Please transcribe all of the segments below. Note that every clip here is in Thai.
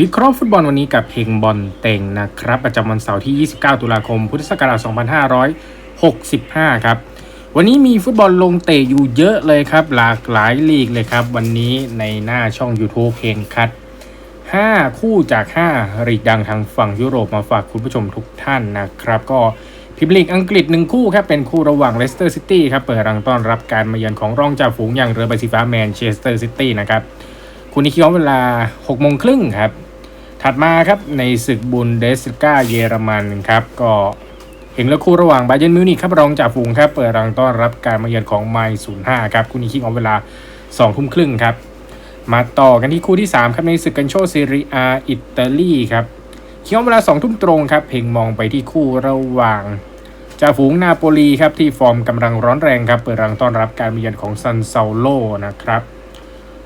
วิเคราะห์ฟุตบอลวันนี้กับเพลงบอลเต็งนะครับ ประจำวันเสาร์ที่ 29 ตุลาคม พุทธศักราช 2565 ครับ วันนี้มีฟุตบอลลงเตะอยู่เยอะเลยครับ หลากหลายลีกเลยครับ วันนี้ในหน้าช่อง YouTube เพลงคัด 5 คู่จาก 5 ลีกดังทางฝั่งยุโรปมาฝากคุณผู้ชมทุกท่านนะครับ ก็พรีเมียร์ลีกอังกฤษ 1 คู่ครับ เป็นคู่ระหว่างเลสเตอร์ซิตี้ครับ เปิดรังต้อนรับการมาเยือนของรองจ่าฝูงอย่างเรือใบสีฟ้าแมนเชสเตอร์ซิตี้นะครับคุณนิคิวเวลา6โมงครึ่งครับ ถัดมาครับในศึกบุนเดสกาเยอรมันครับก็เห็นแล้วคู่ระหว่างบาเยร์นมิวนิกครับรองจ่าฝูงครับเปิดรังต้อนรับการมาเยือนของไมล์05ครับคู่นี้คิกออฟเวลา2ทุ่มครึ่งครับมาต่อกันที่คู่ที่ 3 ครับในศึกกันโชซีรีอาอิตาลีครับคิกออฟเวลา2ทุ่มตรงครับเพ่งมองไปที่คู่ระหว่างจ่าฝูงนาโปลีครับที่ฟอร์มกำลังร้อนแรงครับเปิดรังต้อนรับการมาเยือนของซันเซาโลนะครับ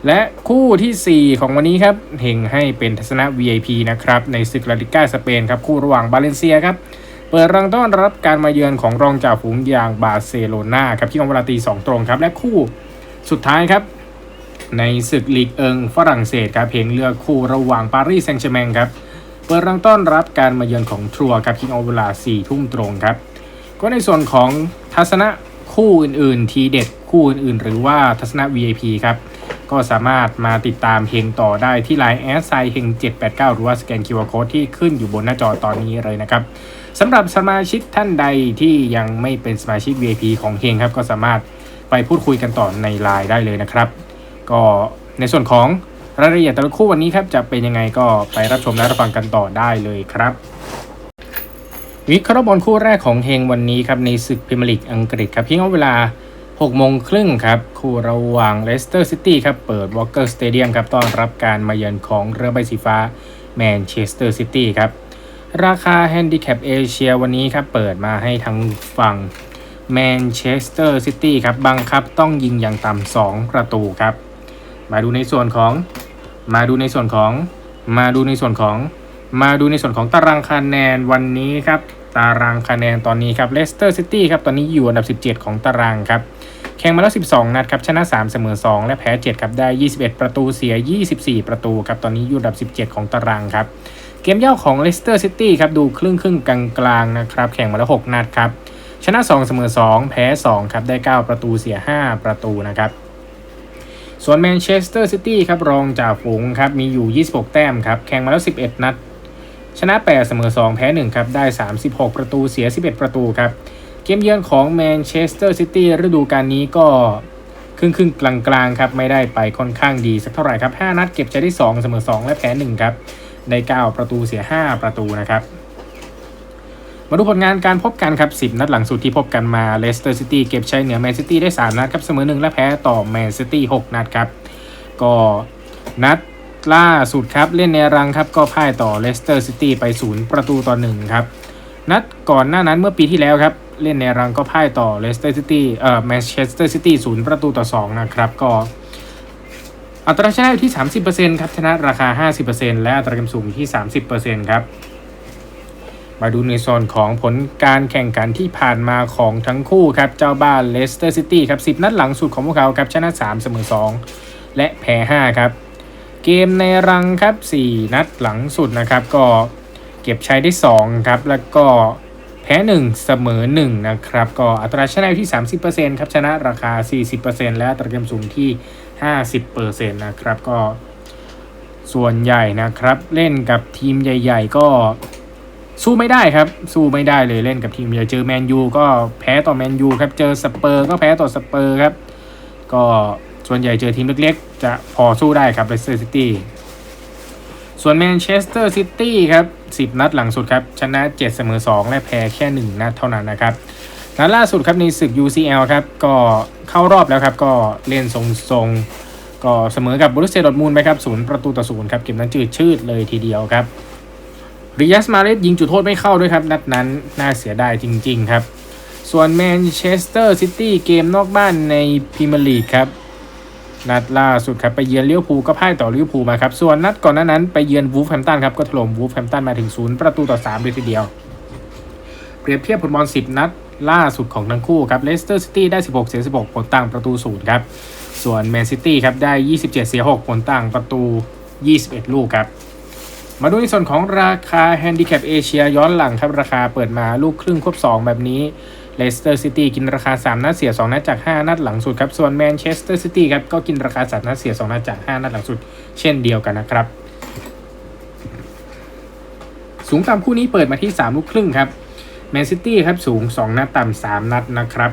และคู่ทีสี่ 4 ของวันนี้ครับเห่งให้เป็นทัศนะ VIP นะครับในศึกลาลิก้าสเปนครับคู่ระหว่างบาเลนเซียครับเปิดรังต้อนรับการมาเยือนของรองจ่าฝูงอย่างบาร์เซโลนาครับที่กองเวลาตี2ตรงครับ และคู่สุดท้ายครับ ในศึกลีกเอิงฝรั่งเศสครับเพลงเลือกคู่ระหว่างปารีสแซงต์แชร์แมงครับเปิดรังต้อนรับการมาเยือนของทรัวครับที่กองเวลา4ทุ่มตรงครับ ก็ในส่วนของทัศนะคู่อื่นๆ ทีเด็ดคู่อื่นๆ หรือว่าทัศนะ VIP ครับ ก็สามารถมาติดตามเพลงต่อได้ที่ Line แอดไซเฮง789 หรือว่าสแกน QR Code ที่ขึ้นอยู่บนหน้าจอตอนนี้เลยนะครับสำหรับสมาชิกท่านใดที่ยังไม่เป็นสมาชิก VIP ของเฮงครับก็สามารถไปพูดคุยกันต่อใน Line ได้เลยนะครับ ก็ในส่วนของรายละเอียดแต่ละคู่วันนี้ครับจะเป็นยังไงก็ไปรับชมและรับฟังกันต่อได้เลยครับวิเคราะห์บอลคู่แรกของเฮงวันนี้ครับในศึกพรีเมียร์ลีกอังกฤษครับเพียงเอาเวลา 6โมงครึ่งครับ คู่ระหว่างเลสเตอร์ซิตี้ครับ เปิดวอลเกอร์สเตเดียมครับ ต้อนรับการมาเยือนของเรือใบสีฟ้าแมนเชสเตอร์ซิตี้ครับ ราคาแฮนดิแคปเอเชียวันนี้ครับ เปิดมาให้ทั้งฝั่งแมนเชสเตอร์ซิตี้ครับ บังคับต้องยิงอย่างต่ำ2ประตูครับ มาดูในส่วนของ มาดูในส่วนของ มาดูในส่วนของ มาดูในส่วนของตารางคะแนนวันนี้ครับ ตารางคะแนนตอนนี้ครับเลสเตอร์ซิตี้ครับตอนนี้อยู่อันดับ 17 ของตารางครับแข่งมาแล้ว 12 นัดครับชนะ 3 เสมอ 2 และแพ้ 7 ครับได้ 21 ประตูเสีย 24 ประตูครับตอนนี้อยู่อันดับ 17 ของตารางครับเกมเย่าของเลสเตอร์ซิตี้ครับดูครึ่งครึ่งกลางกลางนะครับแข่งมาแล้ว 6 นัดครับชนะ 2 เสมอ 2 แพ้ 2 ครับได้ 9 ประตูเสีย 5 ประตูนะครับส่วนแมนเชสเตอร์ซิตี้ครับรองจากฝูงครับมีอยู่ 26 แต้มครับแข่งมาแล้ว 11 นัด ชนะ 8 เสมอ 2 แพ้ 1 ครับ ได้ 36 ประตูเสีย 11 ประตูครับ เกมเยือนของแมนเชสเตอร์ซิตี้ฤดูกาลนี้ก็ครึ่งครึ่งกลางกลางๆครับ ไม่ได้ไปค่อนข้างดีสักเท่าไหร่ครับ 5 นัดเก็บใช้ได้ 2 เสมอ 2 และแพ้ 1 ครับ ได้ 9 ประตูเสีย 5 ประตูนะครับมาดูผลงานการพบกันครับ 10 นัดหลังสุดที่พบกันมาเลสเตอร์ซิตี้เก็บชัยเหนือแมนซิตี้ได้ 3 นัดครับ เสมอ 1 และแพ้ต่อแมนซิตี้ 6 นัดครับ ก็นัด ล่าสุดครับ เล่นในรังครับ ก็พ่ายต่อเลสเตอร์ซิตี้ไป 0 ประตูต่อ1ครับ นัดก่อนหน้านั้นเมื่อปีที่แล้วครับ เล่นในรังก็พ่ายต่อเลสเตอร์ซิตี้เอ่อแมนเชสเตอร์ซิตี้0ประตูต่อ 2 นะครับ ก็อัตราชนะอยู่ที่ 30%ครับชนะราคา 50%และอัตราเกมสูงอยู่ที่ 30%ครับมาดูในโซนของผลการแข่งขันที่ผ่านมาของทั้งคู่ครับ เจ้าบ้านเลสเตอร์ซิตี้ครับ 10 นัดหลังสุดของพวกเขาครับ ชนะ 3 เสมอ 2 และแพ้ 5 ครับ เกมในรังครับ 4 นัดหลังสุดนะครับ ก็เก็บใช้ได้ 2 ครับ แล้วก็แพ้ 1 เสมอ 1 นะครับ ก็อัตราชนะอยู่ที่ 30%ครับ ชนะราคา 40%และอัตราเกมสูงที่ 50%นะครับ ก็ส่วนใหญ่นะครับ เล่นกับทีมใหญ่ ๆ ก็สู้ไม่ได้ครับ สู้ไม่ได้เลยเล่นกับทีมใหญ่เจอแมนยูก็แพ้ต่อแมนยูครับ เจอสเปอร์ก็แพ้ต่อสเปอร์ครับ ก็ ส่วนใหญ่เจอทีมเล็กๆ จะพอสู้ได้ครับเลสเตอร์ซิตี้ส่วนแมนเชสเตอร์ซิตี้ครับ10 นัดหลังสุดครับ ชนะ 7 เสมอ 2 และแพ้แค่ 1 นัดเท่านั้นนะครับนัดล่าสุดครับในศึก UCL ครับ ก็เข้ารอบแล้วครับ ก็เล่นทรงๆ ก็เสมอกับบรูเซียดอร์ทมูลไปครับศูนย์ประตูต่อศูนย์ครับ เกมนั้นจืดชืดเลยทีเดียวครับริยัสมาเลสยิงจุดโทษไม่เข้าด้วยครับ นัดนั้นน่าเสียดายจริง ๆ ครับ ส่วนแมนเชสเตอร์ซิตี้เกมนอกบ้านในพรีเมียร์ลีกครับ นัดล่าสุดครับไปเยือนลิเวอร์พูลก็พ่ายต่อลิเวอร์พูลมาครับ ส่วนนัดก่อนหน้านั้นไปเยือนวูฟแฮมตันครับก็ถล่มวูฟแฮมตันมาถึง 0 ประตูต่อ3เลยทีเดียว เปรียบเทียบผลบอล 10 นัดล่าสุดของทั้งคู่ครับเลสเตอร์ซิตี้ได้ 16 เสีย 16 ผลต่างประตู 0 ครับ ส่วนแมนซิตี้ครับได้ 27 เสีย 6 ผลต่างประตู 21 ลูกครับ มาดูในส่วนของราคาแฮนดิแคปเอเชียย้อนหลังครับราคาเปิดมาลูกครึ่งควบ 2 แบบนี้ เลสเตอร์ซิตี้กินราคา 3 นัดเสีย 2 นัดจาก 5 นัดหลังสุดครับ ส่วนแมนเชสเตอร์ซิตี้ครับก็กินราคา 3 นัดเสีย 2 นัดจาก 5 นัดหลังสุด เช่นเดียวกันนะครับ สูงต่ำคู่นี้เปิดมาที่ 3 ลูกครึ่งครับแมนซิตี้ครับสูง 2 นัดต่ำ 3 นัดนะครับ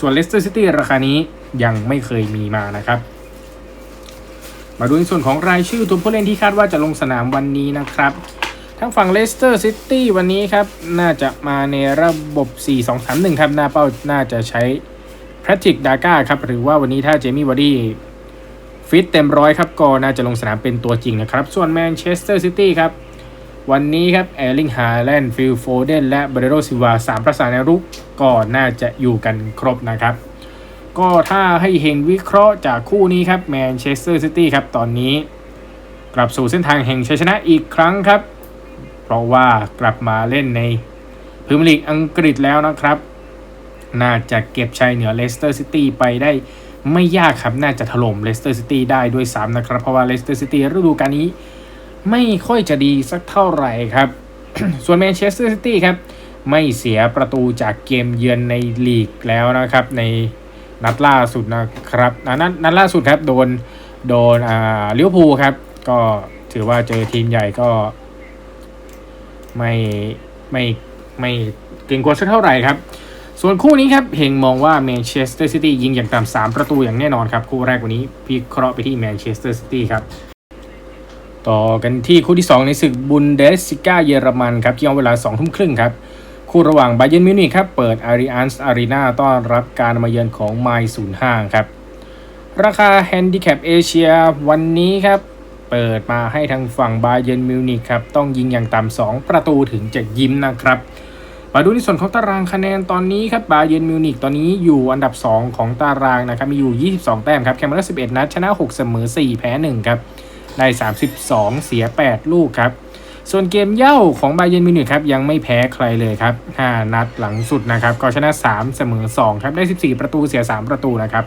ส่วนเลสเตอร์ซิตี้ราคานี้ยังไม่เคยมีมานะครับ มาดูในส่วนของรายชื่อตัวผู้เล่นที่คาดว่าจะลงสนามวันนี้นะครับ ทั้งฝั่งเลสเตอร์ซิตี้วันนี้ครับ น่าจะมาในระบบ 4-2-3-1 ครับ หน้าเป้าน่าจะใช้แพทริกดาก้าครับ หรือว่าวันนี้ถ้าเจมี่วอร์ดี้ฟิตเต็มร้อยครับ ก็น่าจะลงสนามเป็นตัวจริงนะครับ ส่วนแมนเชสเตอร์ซิตี้ครับ วันนี้ครับแอร์ลิงฮาแลนด์ฟิลโฟเดนและเบรโดซิวาสามประสานในรุกก็น่าจะอยู่กันครบนะครับ ก็ถ้าให้เฮงวิเคราะห์จากคู่นี้ครับแมนเชสเตอร์ซิตี้ครับตอนนี้ กลับสู่เส้นทางแห่งชัยชนะอีกครั้งครับ เพราะว่ากลับมาเล่นในพรีเมียร์ลีกอังกฤษแล้วนะครับ น่าจะเก็บชัยเหนือเลสเตอร์ซิตี้ไปได้ไม่ยากครับ น่าจะถล่มเลสเตอร์ซิตี้ได้ด้วยซ้ำนะครับ เพราะว่าเลสเตอร์ซิตี้ฤดูกาลนี้ ไม่ค่อยจะดีสักเท่าไหร่ครับ ส่วนแมนเชสเตอร์ซิตี้ครับ ไม่เสียประตูจากเกมเยือนในลีกแล้วนะครับ ในนัดล่าสุดนะครับนัดนัดล่าสุดครับ โดนโดนอ่าลิเวอร์พูลครับ ก็ถือว่าเจอทีมใหญ่ก็ ไม่ไม่ไม่เก่งกว่าสักเท่าไหร่ครับ ส่วนคู่นี้ครับเฮงมองว่าแมนเชสเตอร์ซิตี้ยิงอย่างต่ำสามประตูอย่างแน่นอนครับ คู่แรกวันนี้พิเคราะห์ไปที่แมนเชสเตอร์ซิตี้ครับ ต่อกันที่คู่ที่ 2 ในศึกบุนเดสซิก้าเยอรมันครับที่เอาเวลา2ทุ่มครึ่งครับ คู่ระหว่างไบเย r n m มิวนิกครับเปิดอาริอันส์อารีนาต้อนรับการมาเยือนของไมล์ศูนย์ห้างครับ ราคาแฮนดิแคปเอเชียวันนี้ครับ เปิดมาให้ทางฝั่งไบเย r n m มิวนิกครับ ต้องยิงอย่างต่ำ2ประตูถึงจะยิ้มนะครับ มาดูในส่วนของตารางคะแนนตอนนี้ครับบาเย r n m มิวนิกตอนนี้อยู่อันดับ 2 ของตารางนะครับ มีอยู่ 22 แต้มครับแคมเปญ11นัดชนะ 6 เสมอ 4 แพ้1ครับได้ 32 เสีย 8 ลูกครับส่วนเกมเย่าของบาเย r n m มิวนิกครับยังไม่แพ้ใครเลยครับ 5 นัดหลังสุดนะครับก็ชนะ 3 เสมอ 2 ครับได้ 14 ประตูเสีย 3 ประตูนะครับ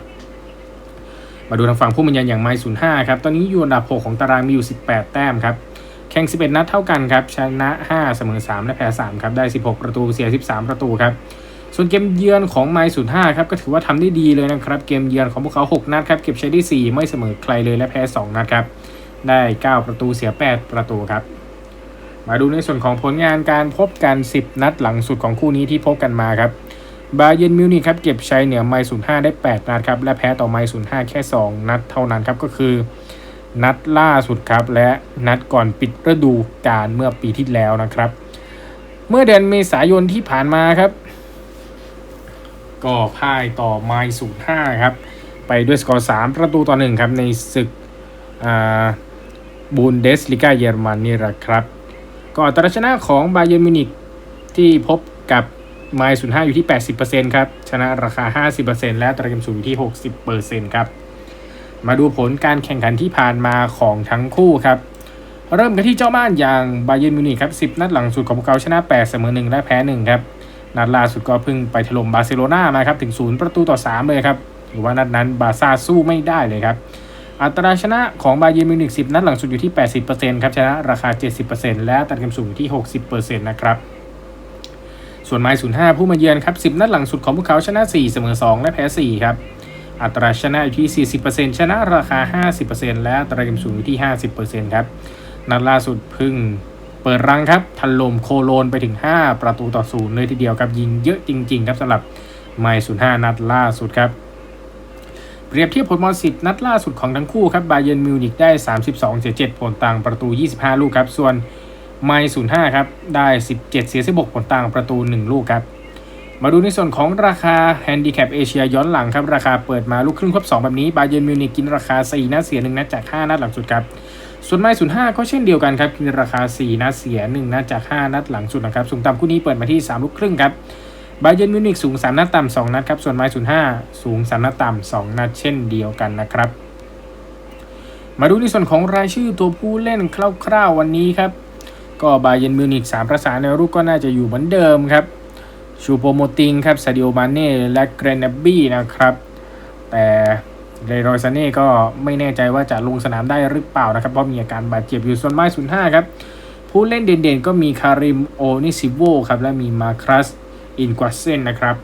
มาดูทางฝั่งผู้บรรยายอย่างไมล์05ครับ ตอนนี้อยู่อันดับ 6 ของตารางมีอยู่ 18 แต้มครับ แข่ง 11 นัดเท่ากันครับ ชนะ 5 เสมอ 3 และแพ้ 3 ครับ ได้ 16 ประตู เสีย 13 ประตูครับ ส่วนเกมเยือนของไมล์05ครับ ก็ถือว่าทำได้ดีเลยนะครับ เกมเยือนของพวกเขา 6 นัดครับ เก็บใช้ได้ 4 ไม่เสมอใครเลยและแพ้ 2 นัดครับ ได้ 9 ประตู เสีย 8 ประตูครับ มาดูในส่วนของผลงานการพบกัน 10 นัดหลังสุดของคู่นี้ที่พบกันมาครับ บาเย r n m มิวนิกครับเก็บชัยเหนือไมล์05ได้ 8 นัดครับและแพ้ต่อไมล์05แค่ 2 นัดเท่านั้นครับก็คือ นัดล่าสุดครับและนัดก่อนปิดฤดูกาลเมื่อปีที่แล้วนะครับ เมื่อเดือนเมษายนที่ผ่านมาครับ ก็พ่ายต่อไมล์05ครับไปด้วยสกอร์3ประตูต่อ1ครับในศึกบูนเดสลิกาเยอรมันนี่แหละครับ ก็อัตราชนะของบาเย r n m มิวนิกที่พบกับ ไมล์05อยู่ที่ 80%ครับ ชนะราคา 50%และอัตราเกมสูงอยู่ที่ 60%ครับ มาดูผลการแข่งขันที่ผ่านมาของทั้งคู่ครับ เริ่มกันที่เจ้าบ้านอย่างบาเย r n m มิวนิกครับ 10 นัดหลังสุดของพวกเขาชนะ 8 เสมอ 1 และแพ้ 1 ครับ นัดล่าสุดก็เพิ่งไปถล่มบาร์เซโลนามาครับ ถึง 0 ประตูต่อ 3 เลยครับถือว่านัดนั้นบาซ่าสู้ไม่ได้เลยครับ อัตราชนะของบาเย r n m มิวนิก10 นัดหลังสุดอยู่ที่ 80%ครับ ชนะราคา 70%และอัตราเกมสูงอยู่ที่ 60%นะครับ ส่วนไมล์05 ผู้มาเยือนครับ 10 นัดหลังสุดของพวกเขาชนะ 4 เสมอ 2 และแพ้ 4 ครับ อัตราชนะอยู่ที่ 40%ชนะราคา 50%และอัตราเกมสูงอยู่ที่ 50%ครับ นัดล่าสุดพึ่งเปิดรังครับทันลมโคโลนไปถึง 5 ประตูต่อศูนย์เลยทีเดียวครับยิงเยอะจริง ๆ ครับสำหรับไมล์05 นัดล่าสุดครับเปรียบเทียบผลบอล10นัดล่าสุดของทั้งคู่ครับบาเย r n m มิวนิกได้ 32 เสีย 7 ผลต่างประตู 25 ลูกครับ ส่วน ไมล์05ครับ ได้ 17 เสีย 16 ผลต่างประตู 1 ลูกครับ มาดูในส่วนของราคาแฮนดิแคปเอเชียย้อนหลังครับ ราคาเปิดมาลูกครึ่งครบ 2 แบบนี้ บาเย r n m มิวนิกกินราคา 4นัดเสีย 1 นัดจาก 5 นัดหลังสุดครับ ส่วนไมล์05ก็เช่นเดียวกันครับ กินราคา 4 นัดเสีย 1 นัดจาก 5 นัดหลังสุดนะครับ สูงต่ำคู่นี้เปิดมาที่ 3 ลูกครึ่งครับ บาเย r n m มิวนิกสูง 3 นัดต่ำ2นัดครับ ส่วนไมล์05สูง 3 นัดต่ำ2นัดเช่นเดียวกันนะครับ มาดูในส่วนของรายชื่อตัวผู้เล่นคร่าวๆวันนี้ครับ ก็บาเย r n m มิวนิก3ประสานในรูปก็น่าจะอยู่เหมือนเดิมครับชูโปโมติงครับซาดิโอมาเน่และเกรนบบี้นะครับ แต่เรโรซาเน่ก็ไม่แน่ใจว่าจะลงสนามได้หรือเปล่านะครับ เพราะมีอาการบาดเจ็บอยู่ส่วนไม้05ครับ ผู้เล่นเด่นๆ ก็มีคาริมโอนิซิโวครับ และมีมาครัสอินกวาเซนนะครับ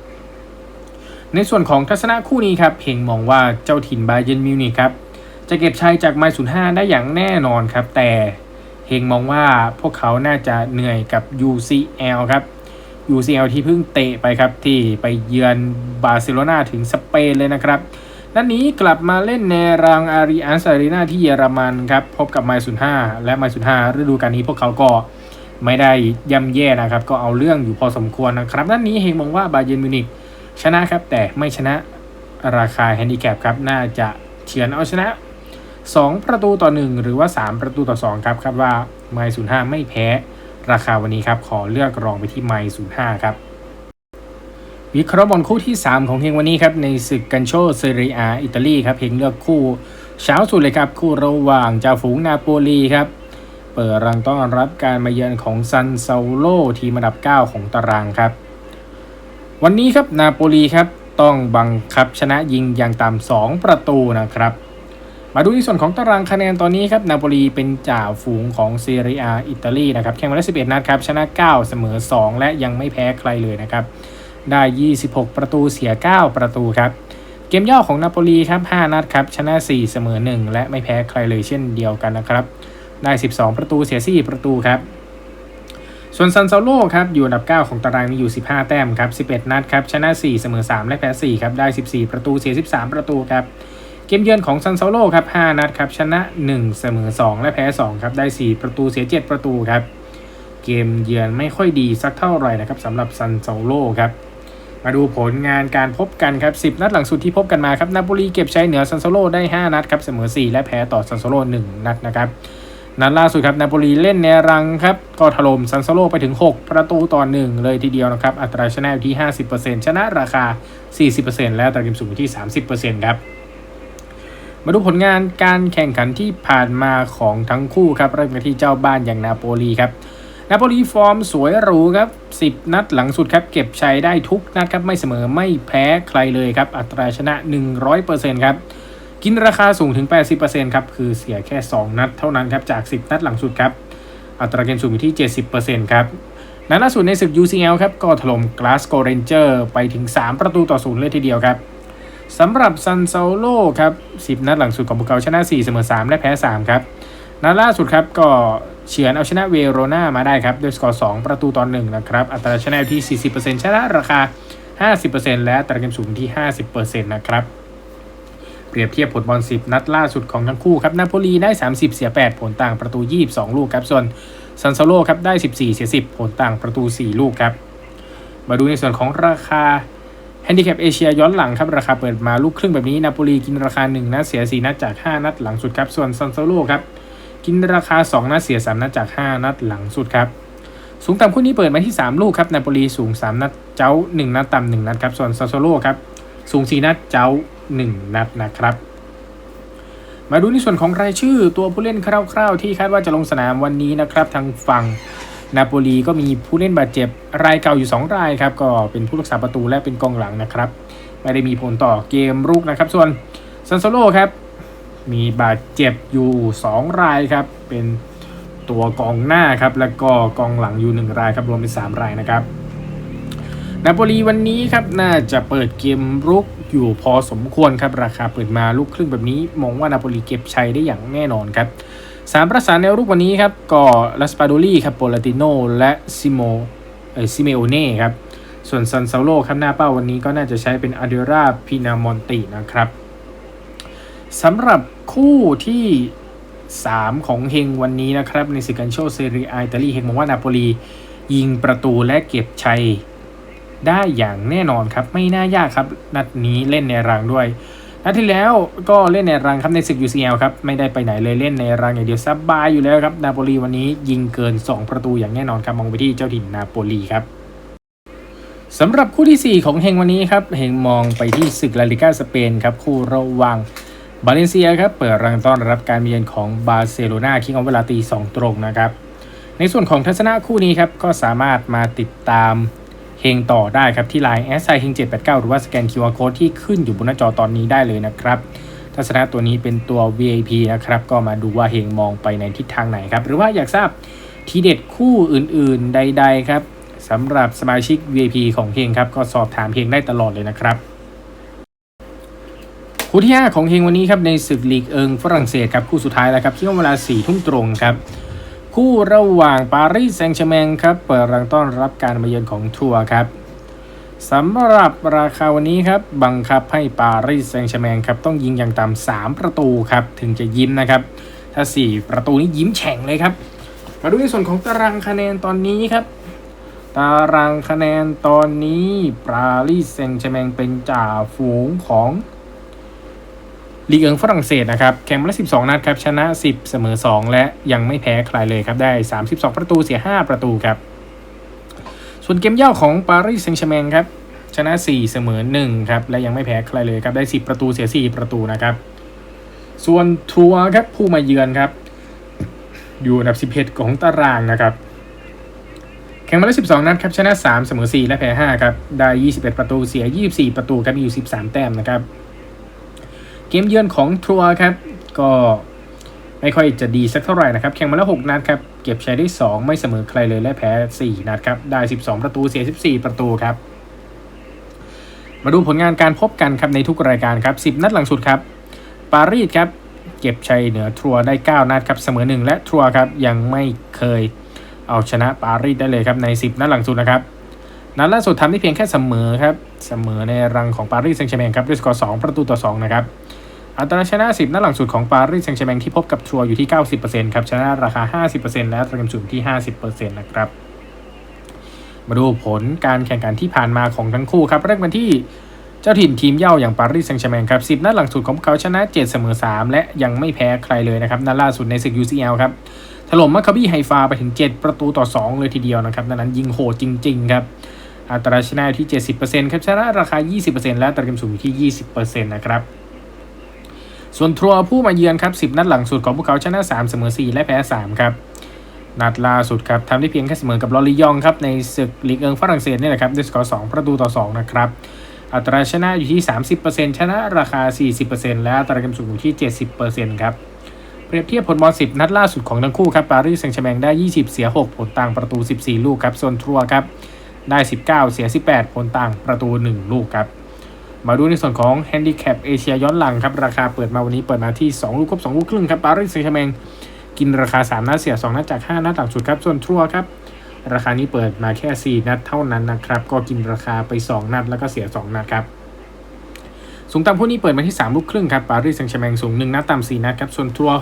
ในส่วนของทัศนะคู่นี้ครับเฮงมองว่าเจ้าถิ่นบาเยร์นมิวนิกครับ จะเก็บชัยจากไมล์ศูนย์ห้าได้อย่างแน่นอนครับแต่ เฮงมองว่าพวกเขาน่าจะเหนื่อยกับ UCL ครับ UCL ที่เพิ่งเตะไปครับที่ไปเยือนบาร์เซโลนาถึงสเปนเลยนะครับนัดนี้กลับมาเล่นในรังอารีอันซารีนาที่เยอรมันครับพบกับไมล์ศูนย์ห้าและไมล์ศูนย์ห้าฤดูกาลนี้พวกเขาก็ไม่ได้ย่ำแย่นะครับ ก็เอาเรื่องอยู่พอสมควรนะครับนัดนี้เฮงมองว่าบาเยนมิวนิกชนะครับแต่ไม่ชนะราคาแฮนดิแคปครับน่าจะเฉือนเอาชนะ 2 ประตูต่อ 1 หรือว่า 3 ประตูต่อ 2 ครับคาดว่าไมล์05 ไม่แพ้ ราคาวันนี้ครับ ขอเลือกรองไปที่ไมล์05 ครับวิเคราะห์บอลคู่ที่ 3 ของเฮงวันนี้ครับในศึกกันโชเซเรียอิตาลีครับเฮงเลือกคู่เช้าสุดเลยครับ คู่ระหว่างจ่าฝูงนาโปลีครับเปิดรังต้อนรับการมาเยือนของซันเซาโลทีมอันดับ 9 ของตารางครับ วันนี้ครับนาโปลีครับต้องบังคับชนะยิงอย่างต่ำ2ประตูนะครับ มาดูในส่วนของตารางคะแนนตอนนี้ครับนาโปลีเป็นจ่าฝูงของซีเรียอิตาลีนะครับแข่งมาแล้ว11 นัดครับ ชนะ 9 เสมอ 2 และยังไม่แพ้ใครเลยนะครับ ได้ 26 ประตูเสีย 9 ประตูครับ เกมย่อของนาโปลีครับ 5 นัดครับ ชนะ 4 เสมอ 1 และไม่แพ้ใครเลยเช่นเดียวกันนะครับ ได้ 12 ประตูเสีย 4 ประตูครับ ส่วนซันเซาโลครับอยู่อันดับ 9 ของตารางมีอยู่ 15 แต้มครับ 11 นัดครับ ชนะ 4 เสมอ 3 และแพ้ 4 ครับ ได้ 14 ประตูเสีย 13 ประตูครับ เกมเยือนของซันเซโลครับ 5 นัดครับ ชนะ 1 เสมอ 2 และแพ้ 2 ครับ ได้ 4 ประตูเสีย 7 ประตูครับ เกมเยือนไม่ค่อยดีสักเท่าไหร่นะครับสำหรับซันเซโลครับ มาดูผลงานการพบกันครับ 10 นัดหลังสุดที่พบกันมาครับนาโปลีเก็บชัยเหนือซันโซโลได้ 5 นัดครับ เสมอ 4 และแพ้ต่อซันโซโล1 นัดนะครับ นัดล่าสุดครับนาโปลีเล่นในรังครับ ก็ถล่มซันโซโลไปถึง 6 ประตูต่อ 1 เลยทีเดียวนะครับ อัตราชนะอยู่ที่ 50%ชนะราคา 40%และอัตราเกมสูงที่ 30%ครับ มาดูผลงานการแข่งขันที่ผ่านมาของทั้งคู่ครับเริ่มกันที่เจ้าบ้านอย่างนาโปลีครับนาโปลีฟอร์มสวยหรูครับ 10 นัดหลังสุดครับ เก็บชัยได้ทุกนัดครับ ไม่เสมอไม่แพ้ใครเลยครับ อัตราชนะ 100%ครับกินราคาสูงถึง 80%ครับคือเสียแค่ 2 นัดเท่านั้นครับจาก 10 นัดหลังสุดครับ อัตราเกมสูงอยู่ที่ 70%ครับนัดล่าสุดในศึก UCL ครับก็ถล่ม Glasgow Ranger ไปถึง 3 ประตูต่อศูนย์เลยทีเดียวครับ สำหรับซันเซาโลครับ 10 นัดหลังสุดของพวกเขาชนะ 4 เสมอ 3 และแพ้ 3 ครับ นัดล่าสุดครับก็เฉือนเอาชนะเวโรนามาได้ครับด้วยสกอร์ 2 ประตูต่อ1นะครับ อัตราชนะที่ 40%ชนะราคา 50%และอัตราเกมสูงที่ 50%นะครับ เปรียบเทียบผลบอล 10 นัดล่าสุดของทั้งคู่ครับ นาโปลีได้ 30 เสีย 8 ผลต่างประตู 22 ลูกครับ ส่วนซันซาโลครับได้ 14 เสีย 10 ผลต่างประตู 4 ลูกครับ มาดูในส่วนของราคา แฮนดิแคปเอเชียย้อนหลังครับ ราคาเปิดมาลูกครึ่งแบบนี้ นาโปลีกินราคา 1 นัดเสีย 4 นัดจาก 5 นัดหลังสุดครับ ส่วนซันโซโลครับ กินราคา 2 นัดเสีย 3 นัดจาก 5 นัดหลังสุดครับ สูงต่ำคู่นี้เปิดมาที่ 3 ลูกครับ นาโปลีสูง 3 นัด เจ้า 1 นัดต่ำ1นัดครับ ส่วนซันโซโลครับ สูง 4 นัด เจ้า 1 นัดนะครับ มาดูในส่วนของรายชื่อตัวผู้เล่นคร่าวๆ ที่คาดว่าจะลงสนามวันนี้นะครับทางฝั่ง นาโปลีก็มีผู้เล่นบาดเจ็บรายเก่าอยู่ 2 รายครับ ก็เป็นผู้รักษาประตูและเป็นกองหลังนะครับ ไม่ได้มีผลต่อเกมรุกนะครับ ส่วนซันโซโลครับ มีบาดเจ็บอยู่ 2 รายครับ เป็นตัวกองหน้าครับ แล้วก็กองหลังอยู่ 1 รายครับรวมเป็น 3 รายนะครับนาโปลีวันนี้ครับน่าจะเปิดเกมรุกอยู่พอสมควรครับราคาเปิดมาลูกครึ่งแบบนี้มองว่านาโปลีเก็บชัยได้อย่างแน่นอนครับ สามประสานแนวรุกวันนี้ครับก็ลาสปาโดลี่ครับโปลาติโนและซิโมเอซิเมโอเน่ครับส่วนซันเซาโลครับหน้าเป้าวันนี้ก็น่าจะใช้เป็นอเดราพินามอนตินะครับสำหรับคู่ที่ 3 ของเฮงวันนี้นะครับ ในศึกกันโชเซเรียอิตาลีเฮงมองว่านาโปลียิงประตูและเก็บชัยได้อย่างแน่นอนครับ ไม่น่ายากครับ นัดนี้เล่นในรังด้วย นัดที่แล้วก็เล่นในรังครับในศึก UCL ครับไม่ได้ไปไหนเลยเล่นในรังอย่างเดียวสบายอยู่แล้วครับนาโปลีวันนี้ยิงเกิน 2 ประตูอย่างแน่นอนครับมองไปที่เจ้าถิ่นนาโปลีครับสำหรับคู่ที่ 4 ของเฮงวันนี้ครับเฮงมองไปที่ศึกลาลิก้าสเปนครับคู่ระหว่างบาเลนเซียครับเปิดรังต้อนรับการมาเยือนของบาร์เซโลนาคิงเอาเวลาตี2ตรงนะครับในส่วนของทัศนะคู่นี้ครับก็สามารถมาติดตาม ฮงต่อได้ครับที่ไลน์แอสไซเฮง789หรือว่าสแกน QR Code ที่ขึ้นอยู่บนหน้าจอตอนนี้ได้เลยนะครับทัศนะตัวนี้เป็นตัว VIP นะครับ ก็มาดูว่าเฮงมองไปในทิศทางไหนครับ หรือว่าอยากทราบทีเด็ดคู่อื่นๆใด ๆ ครับสำหรับสมาชิก VIP ของเฮงครับ ก็สอบถามเฮงได้ตลอดเลยนะครับคู่ที่ 5 ของเฮงวันนี้ครับในศึกลีกเอิงฝรั่งเศสครับคู่สุดท้ายแล้วครับที่เวลา4ทุ่มตรงครับ คู่ระหว่างปารีสแซงต์แชร์แมงครับเปิดรังต้อนรับการมาเยือนของทัวร์ครับสำหรับราคาวันนี้ครับบังคับให้ปารีสแซงต์แชร์แมงครับต้องยิงอย่างต่ำ3ประตูครับถึงจะยิ้มนะครับ ถ้า 4 ประตูนี้ยิ้มแฉ่งเลยครับ มาดูในส่วนของตารางคะแนนตอนนี้ครับ ตารางคะแนนตอนนี้ปารีสแซงต์แชร์แมงเป็นจ่าฝูงของ ลีกเอิงฝรั่งเศสนะครับแข่งมาแล้ว 12 นัดครับชนะ 10 เสมอ 2 และยังไม่แพ้ใครเลยครับได้ 32 ประตูเสีย 5 ประตูครับ ส่วนเกมเย่าของปารีสแซงต์แชร์แมงครับชนะ 4 เสมอ 1 ครับ และยังไม่แพ้ใครเลยครับได้ 10 ประตูเสีย 4 ประตูนะครับ ส่วนทัวร์ครับผู้มาเยือนครับ อยู่อันดับ 11 ของตารางนะครับ แข่งมาแล้ว 12 นัดครับชนะ 3 เสมอ 4 และแพ้ 5 ครับ ได้ 21 ประตูเสีย 24 ประตูครับมีอยู่ 13 แต้มนะครับ เกมเยือนของทัวร์ครับ ก็ไม่ค่อยจะดีสักเท่าไหร่นะครับ แข่งมาแล้ว 6 นัดครับ เก็บชัยได้ 2 ไม่เสมอใครเลยและแพ้ 4 นัดครับ ได้ 12 ประตูเสีย 14 ประตูครับ มาดูผลงานการพบกันครับในทุกรายการครับ 10 นัดหลังสุดครับ ปารีสครับ เก็บชัยเหนือทัวร์ได้ 9 นัดครับ เสมอ 1 และทัวร์ครับยังไม่เคยเอาชนะปารีสได้เลยครับใน 10 นัดหลังสุดนะครับ นัดล่าสุดทำได้เพียงแค่เสมอครับเสมอในรังของปารีสแซงต์แชร์แมงครับด้วยสกอร์2ประตูต่อ2นะครับอัตราชนะ 10นัดหลังสุดของปารีสแซงต์แชร์แมงที่พบกับทัวร์อยู่ที่ 90%ครับชนะราคา 50%และตรียมสูงที่ 50%นะครับมาดูผลการแข่งขันที่ผ่านมาของทั้งคู่ครับเริ่มกันที่เจ้าถิ่นทีมเย่าอย่างปารีสแซงต์แชร์แมงครับ10นัดหลังสุดของเขาชนะ 7 เสมอ 3 และยังไม่แพ้ใครเลยนะครับนัดล่าสุดในศึก UCL ครับถล่มมัคคาบี้ไฮฟาไปถึง 7 ประตูต่อ 2 เลยทีเดียวนะครับดังนั้นยิงโหดจริง ๆ ครับ อัตราชนะอยู่ที่ 70%ครับชนะราคา 20%และตระกำสูงอยู่ที่ 20%นะครับส่วนทัวร์ผู้มาเยือนครับ 10 นัดหลังสุดของพวกเขาชนะ 3 เสมอ 4 และแพ้ 3 ครับ นัดล่าสุดครับทำได้เพียงแค่เสมอกับลอริยองครับในศึกลีกเอิงฝรั่งเศสนี่แหละครับด้วยสกอร์ 2 ประตูต่อ 2 นะครับ อัตราชนะอยู่ที่ 30%ชนะราคา 40%และอัตรากำสูงอยู่ที่ 70%ครับ เปรียบเทียบผลบอล 10 นัดล่าสุดของทั้งคู่ครับปารีสแซงต์แชร์แมงได้ 20 เสีย 6 ผลต่างประตู 14 ลูกครับส่วนทัวร์ครับ ได้ 19 เสีย 18 ผลต่างประตู 1 ลูกครับ มาดูในส่วนของแฮนดิแคปเอเชียย้อนหลังครับ ราคาเปิดมาวันนี้เปิดมาที่ 2 ลูกครบ2ลูกครึ่งครับปารีสแซงต์แชร์แมงกินราคา 3 นัดเสีย 2 นัดจาก 5 นัดหลังสุดครับ ส่วนทัวร์ครับ ราคานี้เปิดมาแค่ 4 นัดเท่านั้นนะครับ ก็กินราคาไป 2 นัดแล้วก็เสีย 2 นัดครับสูงต่ำคู่นี้เปิดมาที่ 3 ลูกครึ่งครับปารีสแซงต์แชร์แมงสูง 1 นัดต่ำ4นัดครับส่วนทัวร์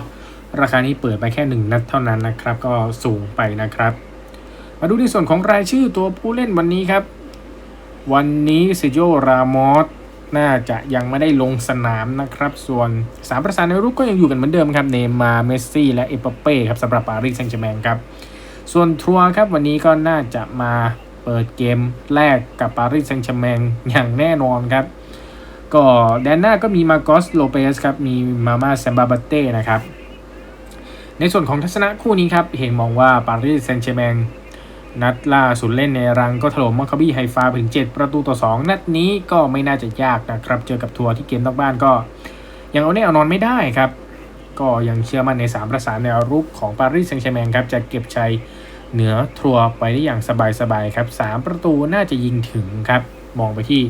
ราคานี้เปิดไปแค่ 1 นัดเท่านั้นนะครับ ก็สูงไปนะครับ มาดูในส่วนของรายชื่อตัวผู้เล่นวันนี้ครับ วันนี้เซโจรามอสน่าจะยังไม่ได้ลงสนามนะครับ ส่วน3ประสานในรูปก็ยังอยู่กันเหมือนเดิมครับ เนมาร์เมสซี่ และเอเปเป้ครับสำหรับปารีสแซงต์แชร์แมงครับ ส่วนทัวร์ครับวันนี้ก็น่าจะมาเปิดเกมแรกกับปารีสแซงต์แชร์แมงอย่างแน่นอนครับ ก็แดนหน้าก็มีมาโกสโลเปสครับ มีมาม่าแซมบาบาเต้นะครับ ในส่วนของทัศนะคู่นี้ครับเห็นมองว่าปารีสแซงต์แชร์แมง นัดล่าสุดเล่นในรังก็ถล่มมัคคาบี้ไฮฟาไปถึง 7 ประตูต่อ 2 นัดนี้ก็ไม่น่าจะยากนะครับ เจอกับทัวร์ที่เกมนอกบ้านก็ ยังเอาแน่เอานอนไม่ได้ครับ ก็ยังเชื่อมั่นใน 3 ประสานแนวรุกของปารีสแซงต์แชร์แมงครับ จะเก็บชัยเหนือทัวร์ไปได้อย่างสบายๆครับ 3 ประตูน่าจะยิงถึงครับ มองไปที่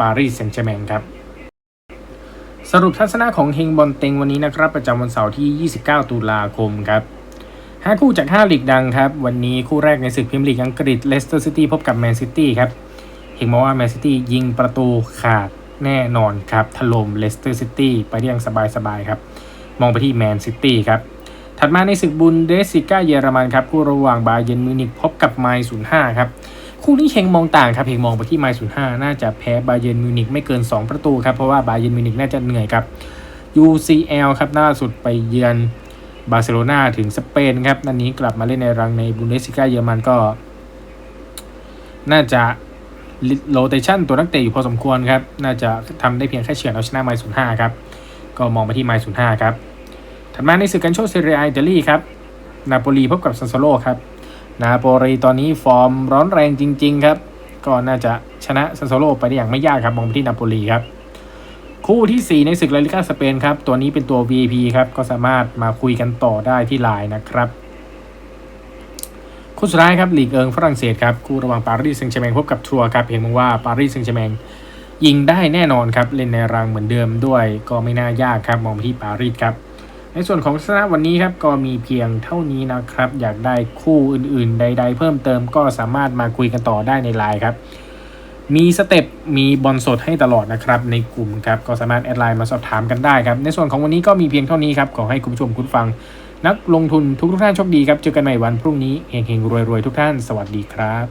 ปารีสแซงต์แชร์แมงครับสรุปทัศนะของเฮงบอลเต็งวันนี้นะครับ ประจำวันเสาร์ที่ 29 ตุลาคมครับ ห้าคู่จาก5ลีกดังครับ วันนี้คู่แรกในศึกพรีเมียร์ลีกอังกฤษเลสเตอร์ซิตี้พบกับแมนซิตี้ครับเห็นมองว่าแมนซิตี้ยิงประตูขาดแน่นอนครับ ถล่มเลสเตอร์ซิตี้ไปได้อย่างสบายๆครับ มองไปที่แมนซิตี้ครับ ถัดมาในศึกบุนเดสิก้าเยอรมันครับ คู่ระหว่างบาเยร์นมิวนิกพบกับไมล์05ครับ คู่นี้เฮงมองต่างครับเฮงมองไปที่ไมล์05น่าจะแพ้บาเยร์นมิวนิกไม่เกิน 2 ประตูครับ เพราะว่าบาเยร์นมิวนิกน่าจะเหนื่อยครับ UCL ครับล่าสุดไปเยือน บาร์เซโลนาถึงสเปนครับนัดนนี้กลับมาเล่นในรังในบุนเดสซิก้าเยอรมันก็ น่าจะโรเตชันตัวนักเตะอยู่พอสมควรครับ น่าจะทำได้เพียงแค่เฉือนเอาชนะไมล์ศูนย์ห้าครับ ก็มองไปที่ไมล์ศูนย์ห้าครับ ถัดมาในศึกกันโชเซเรียอิตาลีครับ นาโปลีพบกับซันโซโลครับ นาโปลีตอนนี้ฟอร์มร้อนแรงจริง ๆ ครับ ก็น่าจะชนะซันโซโลไปได้อย่างไม่ยากครับ มองไปที่นาโปลีครับ คู่ที่ 4 ในศึกลาลิกาสเปนครับ ตัวนี้เป็นตัว VIP ครับ ก็สามารถมาคุยกันต่อได้ที่ไลน์นะครับ คู่สุดท้ายครับลีกเอิงฝรั่งเศสครับ คู่ระหว่างปารีสแซงต์แชร์แมงพบกับทัวร์ครับเห็นมองว่าปารีสแซงต์แชร์แมงยิงได้แน่นอนครับ เล่นในรังเหมือนเดิมด้วย ก็ไม่น่ายากครับมองไปที่ปารีสครับ ในส่วนของทัศนะวันนี้ครับก็มีเพียงเท่านี้นะครับ อยากได้คู่อื่นๆ ใด ๆ เพิ่มเติมก็สามารถมาคุยกันต่อได้ในไลน์ครับ มีสเต็ปมีบอลสดให้ตลอดนะครับในกลุ่มครับก็สามารถแอดไลน์มาสอบถามกันได้ครับ ในส่วนของวันนี้ก็มีเพียงเท่านี้ครับขอให้คุณผู้ชมคุณฟัง นักลงทุนทุกทุกท่านโชคดีครับ เจอกันใหม่วันพรุ่งนี้เฮงๆรวยๆทุกท่าน สวัสดีครับ